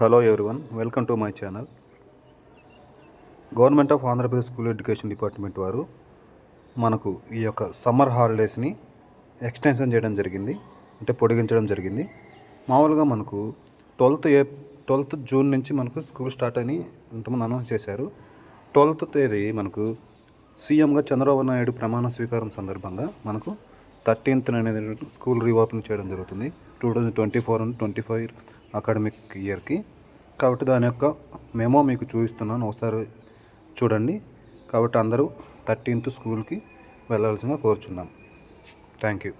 Hello everyone welcome to my channel government of Andhra Pradesh school education department వారు మనకు ఈ యొక్క summer హాలిడేస్ని extension చేయడం జరిగింది అంటే పొడిగించడం జరిగింది. మామూలుగా మనకు ట్వెల్త్ ఏ ట్వెల్త్ జూన్ నుంచి మనకు స్కూల్ స్టార్ట్ అని ఇంతమంది అనౌన్స్ చేశారు. ట్వెల్త్ తేదీ మనకు సీఎంగా చంద్రబాబు నాయుడు ప్రమాణ స్వీకారం సందర్భంగా మనకు థర్టీన్త్ అనేది స్కూల్ రీఓపెన్ చేయడం జరుగుతుంది. Two thousand twenty four and twenty five academic ఇయర్కి కాబట్టి దాని యొక్క మేమో మీకు చూపిస్తున్నాను. ఒకసారి చూడండి. కాబట్టి అందరూ థర్టీన్త్ స్కూల్కి వెళ్ళాల్సిందిగా కోరుచున్నాం. Thank you.